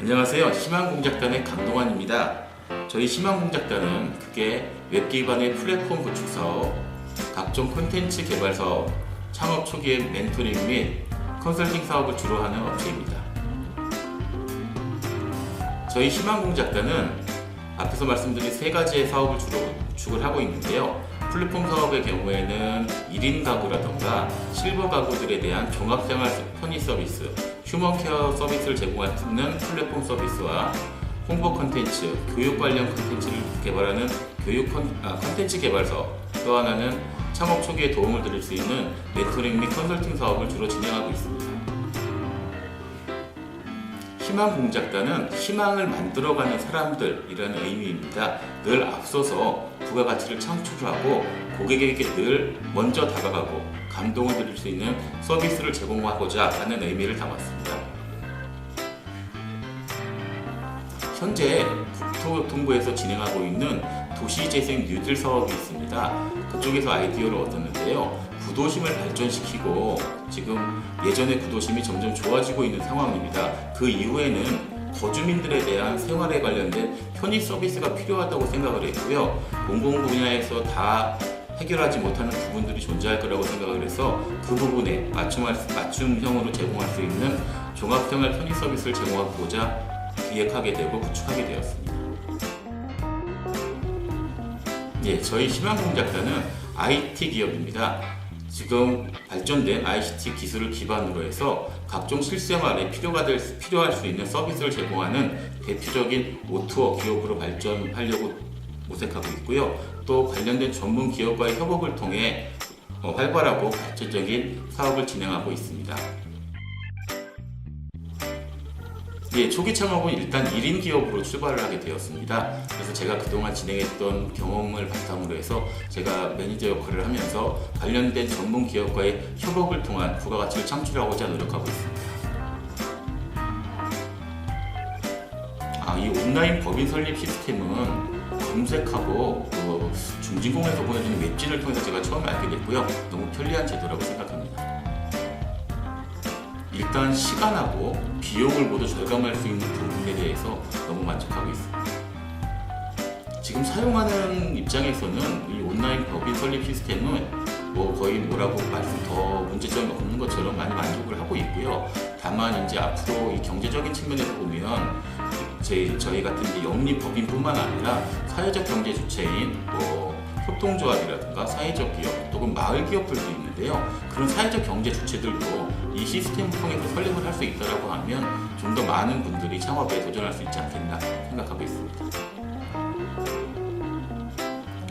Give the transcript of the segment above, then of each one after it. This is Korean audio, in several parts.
안녕하세요. 희망공작단의 강동환입니다. 저희 희망공작단은 크게 웹 기반의 플랫폼 구축 사업, 각종 콘텐츠 개발 사업, 창업 초기의 멘토링 및 컨설팅 사업을 주로 하는 업체입니다. 저희 희망공작단은 앞에서 말씀드린 세 가지의 사업을 주로 구축을 하고 있는데요. 플랫폼 사업의 경우에는 1인 가구라던가 실버 가구들에 대한 종합생활 편의 서비스, 휴먼 케어 서비스를 제공하는 플랫폼 서비스와 홍보 컨텐츠, 교육 관련 컨텐츠를 개발하는 교육 컨, 아, 컨텐츠 개발 사업, 또 하나는 창업 초기에 도움을 드릴 수 있는 멘토링 및 컨설팅 사업을 주로 진행하고 있습니다. 희망 공작단은 희망을 만들어가는 사람들이라는 의미입니다. 늘 앞서서 부가가치를 창출하고 고객에게 늘 먼저 다가가고 감동을 드릴 수 있는 서비스를 제공하고자 하는 의미를 담았습니다. 현재 국토교통부에서 진행하고 있는 도시재생 뉴딜 사업이 있습니다. 그쪽에서 아이디어를 얻었는데요. 구도심을 발전시키고 지금 예전의 구도심이 점점 좋아지고 있는 상황입니다. 그 이후에는 거주민들에 대한 생활에 관련된 편의 서비스가 필요하다고 생각을 했고요. 공공 분야에서 다 해결하지 못하는 부분들이 존재할 거라고 생각을 해서 그 부분에 맞춤할, 맞춤형으로 제공할 수 있는 종합생활 편의 서비스를 제공하고자 기획하게 되고 구축하게 되었습니다. 예, 저희 희망공작단은 IT 기업입니다. 지금 발전된 ICT 기술을 기반으로 해서 각종 실생활에 필요가 될, 필요할 수 있는 서비스를 제공하는 대표적인 오투어 기업으로 발전하려고 모색하고 있고요. 또 관련된 전문 기업과의 협업을 통해 어, 활발하고 발전적인 사업을 진행하고 있습니다. 예, 초기 창업은 일단 1인 기업으로 출발을 하게 되었습니다. 그래서 제가 그동안 진행했던 경험을 바탕으로 해서 제가 매니저 역할을 하면서 관련된 전문 기업과의 협업을 통한 부가가치를 창출하고자 노력하고 있습니다. 아, 이 온라인 법인 설립 시스템은 검색하고 그 중진공에서 보내주는 웹진을 통해서 제가 처음 알게 됐고요. 너무 편리한 제도라고 생각합니다. 일단 시간하고 비용을 모두 절감할 수 있는 부분에 대해서 너무 만족하고 있습니다. 지금 사용하는 입장에서는 이 온라인 법인 설립 시스템은 뭐 거의 뭐라고 말씀 더 문제점이 없는 것처럼 많이 만족을 하고 있고요. 다만 이제 앞으로 이 경제적인 측면에서 보면 저희, 저희 같은 영리 법인뿐만 아니라 사회적 경제 주체인 뭐 협동조합이라든가 사회적 기업 혹은 마을 기업들도 있는데요. 그런 사회적 경제 주체들도 이 시스템을 통해서 설립을 할 수 있다고 하면 좀 더 많은 분들이 창업에 도전할 수 있지 않겠나 생각하고 있습니다.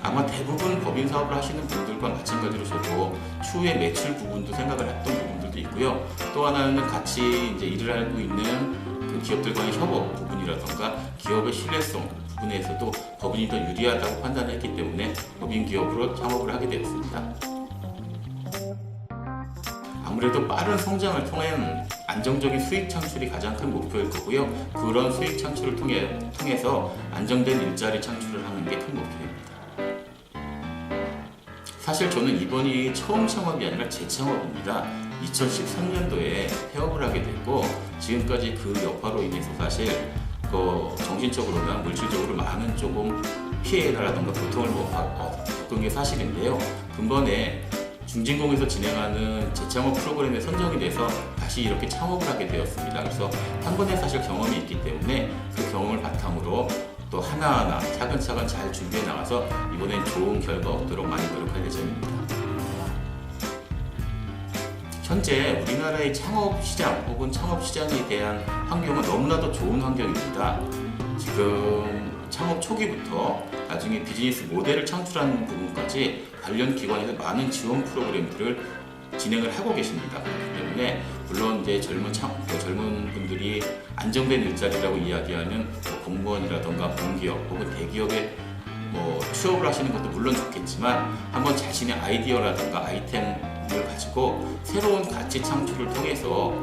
아마 대부분 법인 사업을 하시는 분들과 마찬가지로 저도 추후에 매출 부분도 생각을 했던 부분들도 있고요. 또 하나는 같이 이제 일을 하고 있는 그 기업들과의 협업 부분이라던가 기업의 신뢰성 부분에서도 법인이 더 유리하다고 판단했기 때문에 법인 기업으로 창업을 하게 되었습니다. 아무래도 빠른 성장을 통한 안정적인 수익 창출이 가장 큰 목표일 거고요. 그런 수익 창출을 통해, 통해서 안정된 일자리 창출을 하는 게 큰 목표입니다. 사실 저는 이번이 처음 창업이 아니라 재창업입니다. 2013년도에 폐업을 하게 됐고 지금까지 그 여파로 인해서 사실 그 정신적으로나 물질적으로 많은 조금 피해라던가 고통을 뭐 받- 겪은 게 사실인데요. 근본에 중진공에서 진행하는 재창업 프로그램에 선정이 돼서 다시 이렇게 창업을 하게 되었습니다. 그래서 한 번의 사실 경험이 있기 때문에 그 경험을 바탕으로 또 하나하나 차근차근 잘 준비해 나가서 이번엔 좋은 결과 얻도록 많이 노력할 예정입니다. 현재 우리나라의 창업 시장 혹은 창업 시장에 대한 환경은 너무나도 좋은 환경입니다. 지금 창업 초기부터 나중에 비즈니스 모델을 창출하는 부분까지 관련 기관에서 많은 지원 프로그램들을 진행을 하고 계십니다. 그렇기 때문에 물론 이제 젊은 창그 젊은 분들이 안정된 일자리라고 이야기하는 뭐 공무원이라던가 공기업 혹은 대기업에 뭐 취업을 하시는 것도 물론 좋겠지만 한번 자신의 아이디어라든가 아이템을 가지고 새로운 가치 창출을 통해서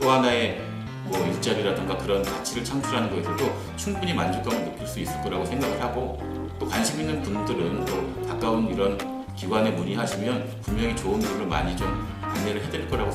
또 하나의 뭐 일자리라든가 그런 가치를 창출하는 것에서도 충분히 만족감을 느낄 수 있을 거라고 생각을 하고 또 관심 있는 분들은 또 가까운 이런 기관에 문의하시면 분명히 좋은 일을 많이 좀 안내를 해드릴 거라고